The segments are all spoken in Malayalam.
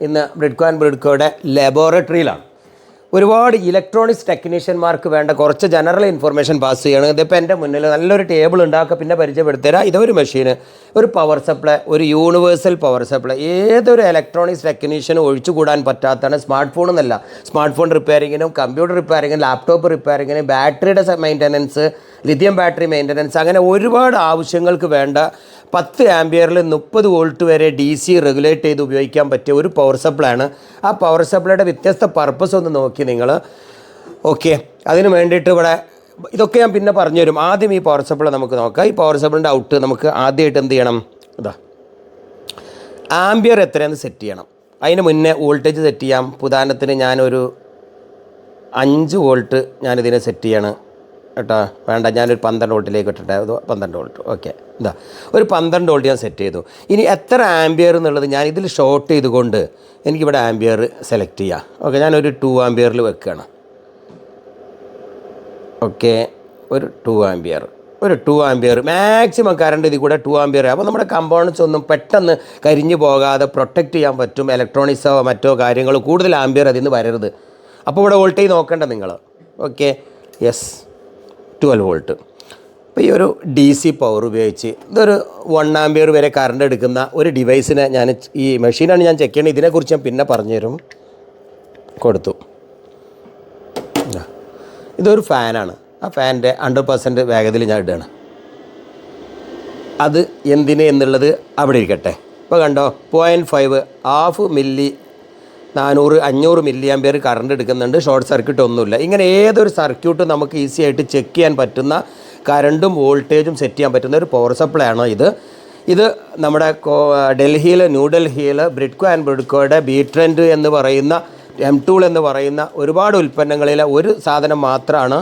ഇന്ന് ബ്രിഡ്കോ ആൻഡ് ബ്രിഡ്കോയുടെ ലബോറട്ടറിയിലാണ് ഒരുപാട് ഇലക്ട്രോണിക്സ് ടെക്നീഷ്യന്മാർക്ക് വേണ്ട കുറച്ച് ജനറൽ ഇൻഫർമേഷൻ പാസ് ചെയ്യണം. ഇതിപ്പോൾ എന്റെ മുന്നിൽ നല്ലൊരു ടേബിൾ ഉണ്ടാക്കുക പിന്നെ പരിചയപ്പെടുത്തരാം. ഇതൊരു മെഷീന് ഒരു പവർ സപ്ലൈ ഒരു യൂണിവേഴ്സൽ പവർ സപ്ലൈ ഏതൊരു ഇലക്ട്രോണിക്സ് ടെക്നീഷ്യനും ഒഴിച്ചുകൂടാൻ പറ്റാത്തതാണ് സ്മാർട്ട് ഫോൺ എന്നല്ല സ്മാർട്ട് ഫോൺ റിപ്പയറിങ്ങിനും കമ്പ്യൂട്ടർ റിപ്പയറിങ്ങിനും ലാപ്ടോപ്പ് റിപ്പയറിങ്ങിനും ബാറ്ററിയുടെ മെയിന്റനൻസ് ലിഥിയം ബാറ്ററി മെയിന്റനൻസ്. അങ്ങനെ ഒരുപാട് ആവശ്യങ്ങൾക്ക് വേണ്ട പത്ത് ആംബിയറിൽ മുപ്പത് വോൾട്ട് വരെ ഡി സി റെഗുലേറ്റ് ചെയ്ത് ഉപയോഗിക്കാൻ പറ്റിയ ഒരു പവർ സപ്ലൈ ആണ് ആ പവർ സപ്ലൈയുടെ വ്യത്യസ്ത പർപ്പസ് ഒന്ന് നോക്കി നിങ്ങൾ. ഓക്കെ. അതിന് വേണ്ടിയിട്ട് ഇവിടെ ഇതൊക്കെ ഞാൻ പിന്നെ പറഞ്ഞു തരും ആദ്യം ഈ പവർ സപ്ലൈ നമുക്ക് നോക്കാം. ഈ പവർ സപ്ലൈന്റെ ഔട്ട് നമുക്ക് ആദ്യമായിട്ട് എന്ത് ചെയ്യണം? ഇതാ. ആംബിയർ എത്രയെന്ന് സെറ്റ് ചെയ്യണം. അതിന് മുന്നേ വോൾട്ടേജ് സെറ്റ് ചെയ്യാം. ഉദാഹരണത്തിന് ഞാനൊരു അഞ്ച് വോൾട്ട് ഞാനിതിനെ സെറ്റ് ചെയ്യാണ്. കേട്ടോ. വേണ്ട ഞാനൊരു പന്ത്രണ്ട് വോൾട്ടിലേക്ക് ഇട്ടിട്ടെ അത് പന്ത്രണ്ട് വോൾട്ട്. ഓക്കെ. എന്താ ഒരു പന്ത്രണ്ട് വോൾട്ട് ഞാൻ സെറ്റ് ചെയ്തു. ഇനി എത്ര ആംബിയർ എന്നുള്ളത് ഞാൻ ഇതിൽ ഷോർട്ട് ചെയ്തുകൊണ്ട് എനിക്കിവിടെ ആംബിയർ സെലക്ട് ചെയ്യാം. ഓക്കെ ഞാനൊരു ടു ആംബിയറിൽ വെക്കുകയാണ് ഓക്കെ ഒരു ടു ആംബിയർ ഒരു ടു ആംബിയർ മാക്സിമം കറണ്ട് ഇതിൽ കൂടെ ടു ആംബിയർ അപ്പോൾ നമ്മുടെ കമ്പോണൻസ് ഒന്നും പെട്ടെന്ന് കരിഞ്ഞു പോകാതെ പ്രൊട്ടക്റ്റ് ചെയ്യാൻ പറ്റും. ഇലക്ട്രോണിക്സോ മറ്റോ കാര്യങ്ങളോ കൂടുതൽ ആംബിയർ അതിൽ നിന്ന് വരരുത്. അപ്പോൾ ഇവിടെ വോൾട്ടേജ് നോക്കേണ്ട നിങ്ങൾ. ഓക്കെ. യെസ് ട്വൽവ് വോൾട്ട് അപ്പോൾ ഈ ഒരു ഡി സി പവർ ഉപയോഗിച്ച് ഇതൊരു വൺ ആംബിയർ വരെ കറണ്ട് എടുക്കുന്ന ഒരു ഡിവൈസിനെ ഞാൻ ഈ മെഷീനാണ് ഞാൻ ചെക്ക് ചെയ്യുന്നത് ഇതിനെക്കുറിച്ച് ഞാൻ പിന്നെ പറഞ്ഞുതരും. കൊടുത്തു. ഇതാ. ഇതൊരു ഫാനാണ് ആ ഫാനിന്റെ ഹൺഡ്രഡ് പെർസെന്റ് വേഗത്തിൽ ഞാൻ ഇടുകയാണ്. അത് എന്തിന് എന്നുള്ളത് അവിടെ ഇരിക്കട്ടെ. ഇപ്പോൾ കണ്ടോ? പോയിന്റ് ഫൈവ് ഹാഫ് മില്ലി നാനൂറ് അഞ്ഞൂറ് മില്ലി ആമ്പിയർ കറണ്ട് എടുക്കുന്നുണ്ട്. ഷോർട്ട് സർക്യൂട്ട് ഒന്നുമില്ല. ഇങ്ങനെ ഏതൊരു സർക്യൂട്ടും നമുക്ക് ഈസി ആയിട്ട് ചെക്ക് ചെയ്യാൻ പറ്റുന്ന കറണ്ടും വോൾട്ടേജും സെറ്റ് ചെയ്യാൻ പറ്റുന്ന ഒരു പവർ സപ്ലൈ ആണ് ഇത്. ഇത് നമ്മുടെ ഡൽഹിയിൽ ന്യൂഡൽഹിയിൽ ബ്രിഡ്കോ ആൻഡ് ബ്രിഡ്കോയുടെ ബി ട്രെൻഡ് എന്ന് പറയുന്ന എം ടൂൾ എന്ന് പറയുന്ന ഒരുപാട് ഉൽപ്പന്നങ്ങളിലെ ഒരു സാധനം മാത്രമാണ്.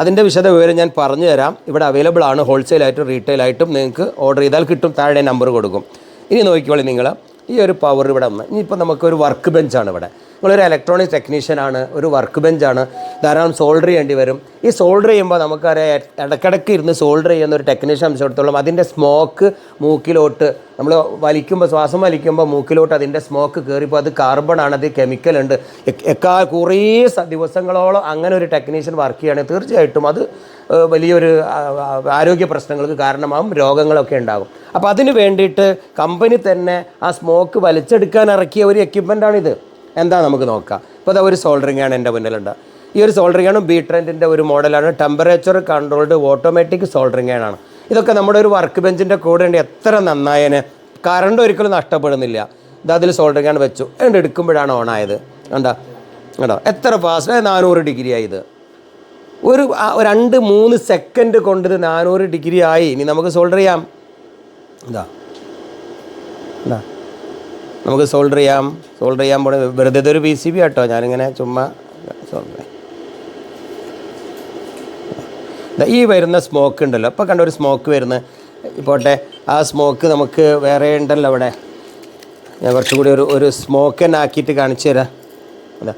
അതിന്റെ വിശദ വിവരം ഞാൻ പറഞ്ഞു തരാം. ഇവിടെ അവൈലബിൾ ആണ്. ഹോൾസെയിലായിട്ടും റീറ്റെയിലായിട്ടും നിങ്ങൾക്ക് ഓർഡർ ചെയ്താൽ കിട്ടും. താഴെ നമ്പർ കൊടുക്കും. ഇനി നോക്കിക്കോളി നിങ്ങൾ. ഈ ഒരു പവർ ഇവിടെ വന്ന്. ഇനിയിപ്പോൾ നമുക്കൊരു വർക്ക് ബെഞ്ചാണ് ഇവിടെ. നിങ്ങളൊരു ഇലക്ട്രോണിക് ടെക്നീഷ്യനാണ് ഒരു വർക്ക് ബെഞ്ചാണ് ധാരാളം സോൾഡർ ചെയ്യേണ്ടി വരും. ഈ സോൾഡർ ചെയ്യുമ്പോൾ നമുക്കറിയാം ഇടയ്ക്കിടയ്ക്ക് ഇരുന്ന് സോൾഡർ ചെയ്യുന്ന ഒരു ടെക്നീഷ്യൻ സംബന്ധിച്ചിടത്തോളം അതിന്റെ സ്മോക്ക് മൂക്കിലോട്ട് നമ്മൾ വലിക്കുമ്പോൾ ശ്വാസം വലിക്കുമ്പോൾ മൂക്കിലോട്ട് അതിന്റെ സ്മോക്ക് കയറിപ്പോൾ അത് കാർബൺ ആണ് അത് കെമിക്കൽ ഉണ്ട്. എക്കാ കുറേ ദിവസങ്ങളോളം അങ്ങനെ ഒരു ടെക്നീഷ്യൻ വർക്ക് ചെയ്യുകയാണെങ്കിൽ തീർച്ചയായിട്ടും അത് വലിയൊരു ആരോഗ്യ പ്രശ്നങ്ങൾക്ക് കാരണമാകും രോഗങ്ങളൊക്കെ ഉണ്ടാകും അപ്പോൾ അതിന് വേണ്ടിയിട്ട് കമ്പനി തന്നെ ആ സ്മോക്ക് വലിച്ചെടുക്കാൻ ഇറക്കിയ ഒരു എക്യുപ്മെന്റാണിത് എന്താ നമുക്ക് നോക്കാം. ഇപ്പോൾ അതാ ഒരു സോൾഡറിംഗ് ആണ് എന്റെ മുന്നിലുണ്ട്. ഈ ഒരു സോൾഡറിംഗ് ആണ് ബി ട്രെൻഡിന്റെ ഒരു മോഡലാണ് ടെമ്പറേച്ചർ കൺട്രോൾഡ് ഓട്ടോമാറ്റിക് സോൾഡറിംഗ് ആണ്. ഇതൊക്കെ നമ്മുടെ ഒരു വർക്ക് ബെഞ്ചിന്റെ കൂടെ ഉണ്ട്. എത്ര നന്നായതിന് കറണ്ട് ഒരിക്കലും നഷ്ടപ്പെടുന്നില്ല. ഇത് അതിൽ സോൾഡറിംഗ് ആണ് വെച്ചു. എന്നിട്ട് എടുക്കുമ്പോഴാണ് ഓൺ ആയത്. കണ്ടോ? കണ്ടോ? എത്ര ഫാസ്റ്റ് നാനൂറ് ഡിഗ്രി ആയത് ഒരു രണ്ട് മൂന്ന് സെക്കൻഡ് കൊണ്ട് ഇത് നാനൂറ് ഡിഗ്രി ആയി. ഇനി നമുക്ക് സോൾഡർ ചെയ്യാം. എന്താ ഇതാ. നമുക്ക് സോൾഡർ ചെയ്യാം. സോൾഡർ ചെയ്യാൻ പോണ വെറുതെ ഒരു പി സി ബി ആട്ടോ. ഞാനിങ്ങനെ ചുമ്മാ സോൾഡർ ഈ വരുന്ന സ്മോക്ക് ഉണ്ടല്ലോ. ഇപ്പോൾ കണ്ട ഒരു സ്മോക്ക് വരുന്ന പോട്ടെ. ആ സ്മോക്ക് നമുക്ക് വേറെ ഉണ്ടല്ലോ അവിടെ. ഞാൻ കുറച്ചുകൂടി ഒരു ഒരു സ്മോക്ക് തന്നെ ആക്കിയിട്ട് കാണിച്ചു തരാം. അതാ.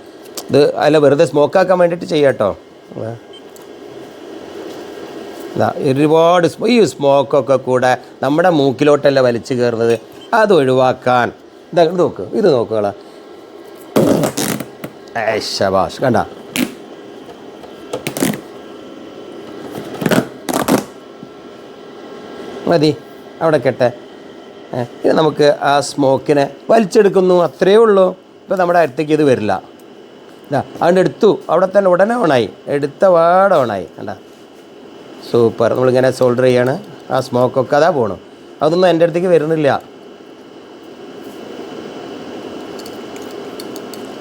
ഇത് അല്ല വെറുതെ സ്മോക്ക് ആക്കാൻ വേണ്ടിയിട്ട് ചെയ്യാട്ടോ അതാ. ഇതാ ഒരുപാട് ഈ സ്മോക്കൊക്കെ കൂടെ നമ്മുടെ മൂക്കിലോട്ടല്ല വലിച്ചു കയറുന്നത്? അത് ഒഴിവാക്കാൻ ഇതാ ഇത് നോക്ക് ഇത് നോക്കുകള ശബാഷ് കണ്ട? മതി അവിടെ കെട്ടെ. ഇത് നമുക്ക് ആ സ്മോക്കിനെ വലിച്ചെടുക്കുന്നു അത്രയേ ഉള്ളൂ. ഇപ്പോൾ നമ്മുടെ അടുത്തേക്ക് ഇത് വരില്ല. ഇതാ അതുകൊണ്ട് എടുത്തു. അവിടെ തന്നെ ഉടനെ ഓണായി. എടുത്ത പാടെ ഓണായി. കണ്ട? സൂപ്പർ. നമ്മളിങ്ങനെ സോൾഡർ ചെയ്യാണ്. ആ സ്മോക്കൊക്കെ അതാ പോകണം അതൊന്നും എന്റെ അടുത്തേക്ക് വരുന്നില്ല.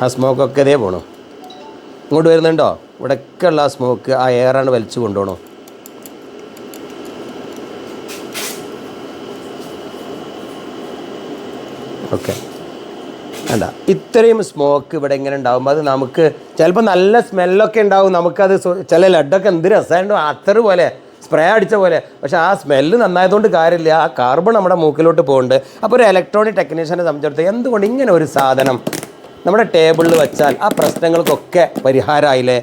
ആ സ്മോക്ക് ഒക്കെ ഇതേ പോണു. ഇങ്ങോട്ട് വരുന്നുണ്ടോ? ഇവിടെയൊക്കെ ഉള്ള ആ സ്മോക്ക് ആ എയറാണ് വലിച്ചു കൊണ്ടുപോകണോ ഓക്കെ അല്ല ഇത്രയും സ്മോക്ക് ഇവിടെ ഇങ്ങനെ ഉണ്ടാകുമ്പോൾ അത് നമുക്ക് ചിലപ്പോൾ നല്ല സ്മെല്ലൊക്കെ ഉണ്ടാവും. നമുക്കത് ചില ലഡൊക്കെ എന്ത് രസമുണ്ടോ അത്ര പോലെ സ്പ്രേ അടിച്ച പോലെ. പക്ഷേ ആ സ്മെല്ല് നന്നായതുകൊണ്ട് കാര്യമില്ല. ആ കാർബൺ നമ്മുടെ മൂക്കിലോട്ട് പോകുന്നുണ്ട് അപ്പോൾ ഒരു ഇലക്ട്രോണിക് ടെക്നീഷ്യനെ സംബന്ധിച്ചിടത്തോളം എന്തുകൊണ്ട് ഇങ്ങനെ ഒരു സാധനം നമ്മുടെ ടേബിളിൽ വെച്ചാൽ ആ പ്രശ്നങ്ങൾക്കൊക്കെ പരിഹാരമായില്ലേ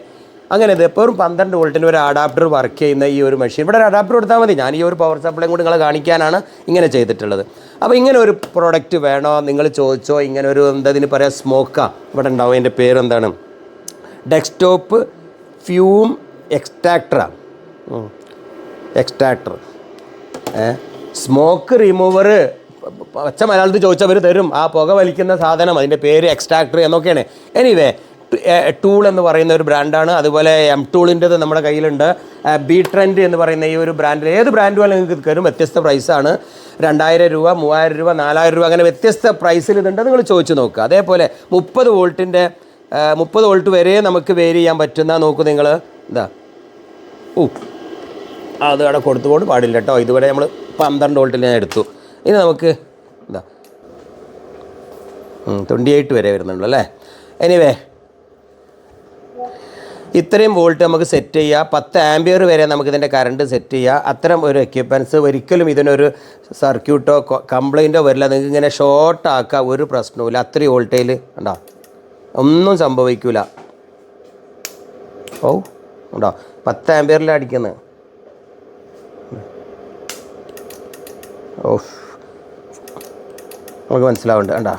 അങ്ങനെ ഇത് എപ്പോഴും പന്ത്രണ്ട് വോൾട്ടിന് ഒരു അഡാപ്റ്റർ വർക്ക് ചെയ്യുന്ന ഈ ഒരു മെഷീൻ ഇവിടെ ഒരു അഡാപ്റ്റർ കൊടുത്താൽ മതി. ഞാൻ ഈ ഒരു പവർ സപ്ലൈ കൂടി നിങ്ങളെ കാണിക്കാനാണ് ഇങ്ങനെ ചെയ്തിട്ടുള്ളത്. അപ്പോൾ ഇങ്ങനെ ഒരു പ്രോഡക്റ്റ് വേണോ? നിങ്ങൾ ചോദിച്ചോ ഇങ്ങനെ ഒരു എന്താ ഇതിന് പറയാം സ്മോക്കാ ഇവിടെ ഉണ്ടാവും. അതിന്റെ പേരെന്താണ്? ഡെസ്ക്ടോപ്പ് ഫ്യൂം എക്സ്ട്രാക്ടറാണ് എക്സ്ട്രാക്ടർ സ്മോക്ക് റിമൂവർ പച്ച മലയാളത്തിൽ ചോദിച്ചവർ തരും. ആ പുക വലിക്കുന്ന സാധനം അതിന്റെ പേര് എക്സ്ട്രാക്ടർ എന്നൊക്കെയാണ്. എനിവേ ടൂൾ എന്ന് പറയുന്ന ഒരു ബ്രാൻഡാണ് അതുപോലെ എം ടൂളിന്റെത് നമ്മുടെ കയ്യിലുണ്ട്. ബി ട്രെൻഡ് എന്ന് പറയുന്ന ഈ ഒരു ബ്രാൻഡിൽ ഏത് ബ്രാൻഡ് വേണമെങ്കിൽ നിങ്ങൾക്ക് തരും. വ്യത്യസ്ത പ്രൈസാണ് രണ്ടായിരം രൂപ മൂവായിരം രൂപ നാലായിരം രൂപ അങ്ങനെ വ്യത്യസ്ത പ്രൈസിൽ ഇതുണ്ട്. നിങ്ങൾ ചോദിച്ചു നോക്കുക അതേപോലെ മുപ്പത് വോൾട്ടിന്റെ മുപ്പത് വോൾട്ട് വരെ നമുക്ക് വേരി ചെയ്യാൻ പറ്റുന്ന നോക്കൂ നിങ്ങൾ എന്താ ഓ അത് അവിടെ കൊടുത്തുകൊണ്ട് പാടില്ല കേട്ടോ. ഇതുവരെ നമ്മൾ പന്ത്രണ്ട് വോൾട്ടിൽ ഞാൻ എടുത്തു. ഇനി നമുക്ക് എന്താ ട്വന്റി എയ്റ്റ് വരെ വരുന്നുണ്ട് അല്ലേ? എനിവേ ഇത്രയും വോൾട്ട് നമുക്ക് സെറ്റ് ചെയ്യുക പത്ത് ആംബിയർ വരെ നമുക്ക് ഇതിന്റെ കറണ്ട് സെറ്റ് ചെയ്യുക അത്തരം ഒരു എക്യുപ്മെന്റ്സ് ഒരിക്കലും ഇതിനൊരു സർക്യൂട്ടോ കംപ്ലൈന്റോ വരില്ല. നിങ്ങൾക്ക് ഇങ്ങനെ ഷോർട്ട് ആക്കുക ഒരു പ്രശ്നവുമില്ല. അത്രയും വോൾട്ടേജിൽ ഉണ്ടോ ഒന്നും സംഭവിക്കില്ല ഓ ഉണ്ടോ പത്ത് ആംബിയറിലാണ് അടിക്കുന്നത് ഓ നമുക്ക് മനസ്സിലാവുന്നുണ്ട്. കണ്ടാ?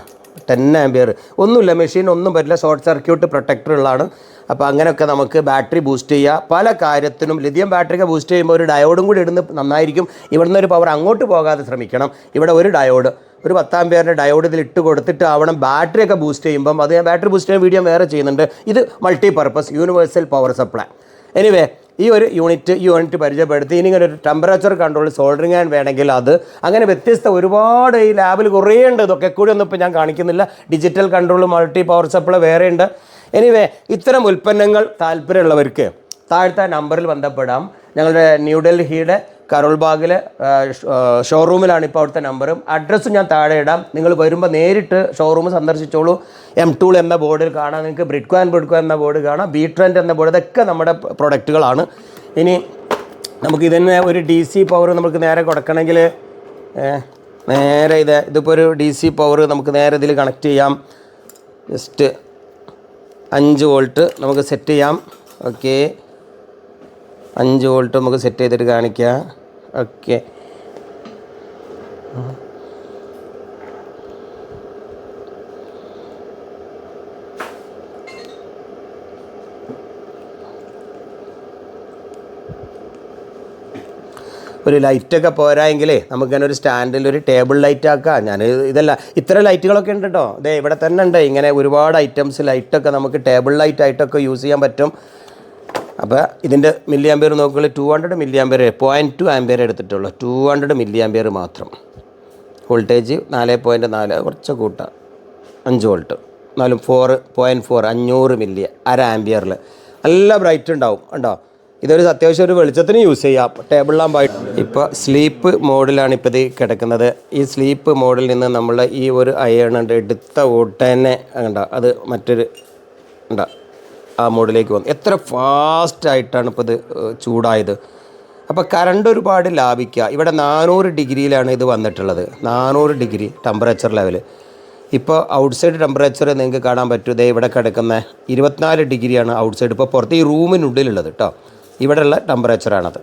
ടെൻ ആംബിയർ ഒന്നുമില്ല മെഷീൻ ഒന്നും പറ്റില്ല. ഷോർട്ട് സർക്യൂട്ട് പ്രൊട്ടക്ടർ ഉള്ളതാണ്. അപ്പോൾ അങ്ങനെയൊക്കെ നമുക്ക് ബാറ്ററി ബൂസ്റ്റ് ചെയ്യുക പല കാര്യത്തിനും ലിഥിയം ബാറ്ററിയൊക്കെ ബൂസ്റ്റ് ചെയ്യുമ്പോൾ ഒരു ഡയോഡും കൂടി ഇടുന്ന നന്നായിരിക്കും. ഇവിടുന്ന് ഒരു പവർ അങ്ങോട്ട് പോകാതെ ശ്രമിക്കണം. ഇവിടെ ഒരു ഡയോഡ് ഒരു പത്താം പേരിന്റെ ഡയോഡ് ഇതിൽ ഇട്ട് കൊടുത്തിട്ട് ആവണം ബാറ്ററിയൊക്കെ ബൂസ്റ്റ് ചെയ്യുമ്പം. അത് ഞാൻ ബാറ്ററി ബൂസ്റ്റ് ചെയ്യുന്ന വീഡിയോ വേറെ ചെയ്യുന്നുണ്ട്. ഇത് multi purpose universal power supply anyway ഈ ഒരു യൂണിറ്റ് ഈ യൂണിറ്റ് പരിചയപ്പെടുത്തി. ഇനി ഇങ്ങനെ ഒരു ടെമ്പറേച്ചർ കൺട്രോൾ സോൾഡറിങ് ആൻഡ് വേണമെങ്കിൽ അത്. അങ്ങനെ വ്യത്യസ്ത ഒരുപാട് ഈ ലാബിൽ കുറേ ഉണ്ട്. ഇതൊക്കെ കൂടി ഒന്നും ഇപ്പോൾ ഞാൻ കാണിക്കുന്നില്ല. Digital control multi power supply വേറെ ഉണ്ട്. എനിവേ ഇത്തരം ഉൽപ്പന്നങ്ങൾ താല്പര്യമുള്ളവർക്ക് താഴ്ത്ത നമ്പറിൽ ബന്ധപ്പെടാം. ഞങ്ങളുടെ ന്യൂഡൽഹിയുടെ കരോൾബാഗിലെ ഷോറൂമിലാണ് ഇപ്പോൾ അവിടുത്തെ നമ്പറും അഡ്രസ്സും ഞാൻ താഴെ ഇടാം. നിങ്ങൾ വരുമ്പോൾ നേരിട്ട് ഷോറൂം സന്ദർശിച്ചോളൂ. എം ടൂൾ എന്ന ബോർഡിൽ കാണാം. നിങ്ങൾക്ക് ബ്രിഡ്കോ ആൻഡ് ബ്രിഡ്കോ എന്ന ബോർഡ് കാണാം. ബി ട്രെൻഡ് എന്ന ബോർഡ് ഇതൊക്കെ നമ്മുടെ പ്രൊഡക്റ്റുകളാണ് ഇനി നമുക്ക് ഇതിന് ഒരു ഡി സി പവർ നമുക്ക് നേരെ കൊടുക്കണമെങ്കിൽ നേരെ ഇത് ഇതിപ്പോൾ ഒരു ഡി സി പവർ നമുക്ക് നേരെ ഇതിൽ കണക്ട് ചെയ്യാം. ജസ്റ്റ് അഞ്ച് വോൾട്ട് നമുക്ക് സെറ്റ് ചെയ്യാം. ഓക്കെ അഞ്ച് വോൾട്ട് നമുക്ക് സെറ്റ് ചെയ്തിട്ട് കാണിക്കാം. ഓക്കെ ഒരു ലൈറ്റൊക്കെ പോരായെങ്കിലേ നമുക്കിങ്ങനെ ഒരു സ്റ്റാൻഡിൽ ഒരു ടേബിൾ ലൈറ്റ് ആക്കാം. ഞാൻ ഇതല്ല ഇത്ര ലൈറ്റുകളൊക്കെ ഉണ്ട് കേട്ടോ ഇതേ ഇവിടെ തന്നെ ഉണ്ട്. ഇങ്ങനെ ഒരുപാട് ഐറ്റംസ് ലൈറ്റൊക്കെ നമുക്ക് ടേബിൾ ലൈറ്റ് ആയിട്ടൊക്കെ യൂസ് ചെയ്യാൻ പറ്റും. അപ്പോൾ ഇതിന്റെ മില്ലി ആംബിയർ നോക്കുകയാണെങ്കിൽ two hundred milliampere point two ampere എടുത്തിട്ടുള്ളൂ. ടു ഹൺഡ്രഡ് മില്ലി ആംബിയർ മാത്രം. വോൾട്ടേജ് നാല് പോയിന്റ് നാല് കുറച്ച് കൂട്ടാം. അഞ്ച് വോൾട്ട് എന്നാലും ഫോർ പോയിന്റ് ഫോർ അഞ്ഞൂറ് മില്ലി അര ആംബിയറിൽ നല്ല ബ്രൈറ്റ് ഉണ്ടാവും ഉണ്ടോ ഇതൊരു അത്യാവശ്യം ഒരു വെളിച്ചത്തിന് യൂസ് ചെയ്യാം. ടേബിൾ ഇപ്പോൾ സ്ലീപ്പ് മോഡിലാണ് ഇപ്പോൾ ഇത് കിടക്കുന്നത്. ഈ സ്ലീപ്പ് മോഡിൽ നിന്ന് നമ്മൾ ഈ ഒരു അയൺ ഉണ്ട് എടുത്ത ഉടനെ കണ്ടോ? അത് മറ്റൊരു ഉണ്ടോ ആ മോഡിലേക്ക് വന്നു. എത്ര ഫാസ്റ്റായിട്ടാണ് ഇപ്പോൾ ഇത് ചൂടായത്. അപ്പോൾ കറണ്ട് ഒരുപാട് ലാഭിക്കുക. ഇവിടെ നാനൂറ് ഡിഗ്രിയിലാണ് ഇത് വന്നിട്ടുള്ളത്. നാനൂറ് ഡിഗ്രി ടെമ്പറേച്ചർ ലെവൽ ഇപ്പോൾ ഔട്ട്സൈഡ് ടെമ്പറേച്ചർ നിങ്ങൾക്ക് കാണാൻ പറ്റും. ഇതേ ഇവിടെ കിടക്കുന്ന ഇരുപത്തിനാല് ഡിഗ്രിയാണ് ഔട്ട്സൈഡ് ഇപ്പോൾ പുറത്ത് ഈ റൂമിനുള്ളിലുള്ളത് കേട്ടോ ഇവിടെയുള്ള ടെമ്പറേച്ചറാണത്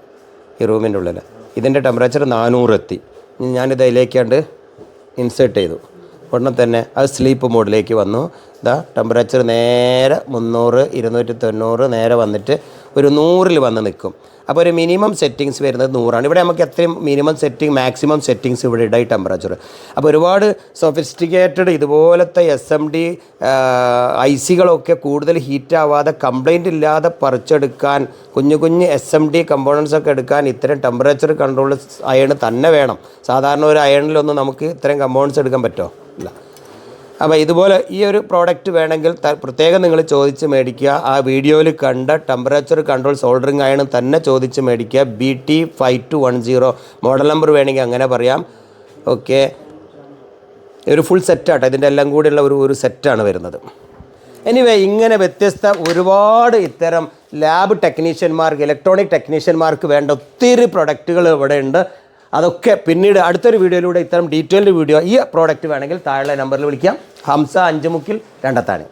ഈ റൂമിന്റെ ഉള്ളിൽ ഇതിന്റെ ടെമ്പറേച്ചർ നാനൂറ് എത്തി. ഇനി ഞാനിത് അതിലേക്കാണ്ട് ഇൻസേർട്ട് ചെയ്തു. ഉടനെ തന്നെ അത് സ്ലീപ്പ് മോഡിലേക്ക് വന്നു. ഇതാ ടെമ്പറേച്ചർ നേരെ മുന്നൂറ് ഇരുന്നൂറ്റി തൊണ്ണൂറ് നേരെ വന്നിട്ട് ഒരു നൂറിൽ വന്ന് നിൽക്കും. അപ്പോൾ ഒരു മിനിമം സെറ്റിങ്സ് വരുന്നത് നൂറാണ്. ഇവിടെ നമുക്ക് എത്രയും മിനിമം സെറ്റിംഗ് മാക്സിമം സെറ്റിങ്സ് ഇവിടെ ഇടായി ടെമ്പറേച്ചർ അപ്പോൾ ഒരുപാട് സൊഫിസ്റ്റിക്കേറ്റഡ് ഇതുപോലത്തെ എസ് എം ഡി ഐ സികളൊക്കെ കൂടുതൽ ഹീറ്റാവാതെ കംപ്ലൈന്റ് ഇല്ലാതെ പറിച്ചെടുക്കാൻ കുഞ്ഞു കുഞ്ഞ് എസ് എം ഡി കമ്പോണൻസ് ഒക്കെ എടുക്കാൻ ഇത്തരം ടെമ്പറേച്ചർ കൺട്രോൾ അയൺ തന്നെ വേണം. സാധാരണ ഒരു അയണിലൊന്നും നമുക്ക് ഇത്തരം കമ്പോണൻസ് എടുക്കാൻ പറ്റുമോ? ഇല്ല. അപ്പോൾ ഇതുപോലെ ഈ ഒരു പ്രോഡക്റ്റ് വേണമെങ്കിൽ പ്രത്യേകം നിങ്ങൾ ചോദിച്ച് മേടിക്കുക. ആ വീഡിയോയിൽ കണ്ട ടെമ്പറേച്ചർ കൺട്രോൾ സോൾഡറിങ് അയൺ തന്നെ ചോദിച്ച് മേടിക്കുക. B T five two one zero model number വേണമെങ്കിൽ അങ്ങനെ പറയാം. ഓക്കെ ഒരു ഫുൾ സെറ്റാട്ടോ ഇതിന്റെ എല്ലാം കൂടിയുള്ള ഒരു ഒരു സെറ്റാണ് വരുന്നത്. എനിവേ ഇങ്ങനെ വ്യത്യസ്ത ഒരുപാട് ഇത്തരം ലാബ് ടെക്നീഷ്യന്മാർക്ക് ഇലക്ട്രോണിക് ടെക്നീഷ്യന്മാർക്ക് വേണ്ട ഒത്തിരി പ്രൊഡക്റ്റുകൾ ഇവിടെ ഉണ്ട് അതൊക്കെ പിന്നീട് അടുത്തൊരു വീഡിയോയിലൂടെ ഇത്തരം ഡീറ്റെയിൽഡ് വീഡിയോ ഈ പ്രോഡക്റ്റ് വേണമെങ്കിൽ താഴെ നമ്പറിൽ വിളിക്കാം. ഹംസ അഞ്ചുമുക്കിൽ രണ്ടത്താണ്.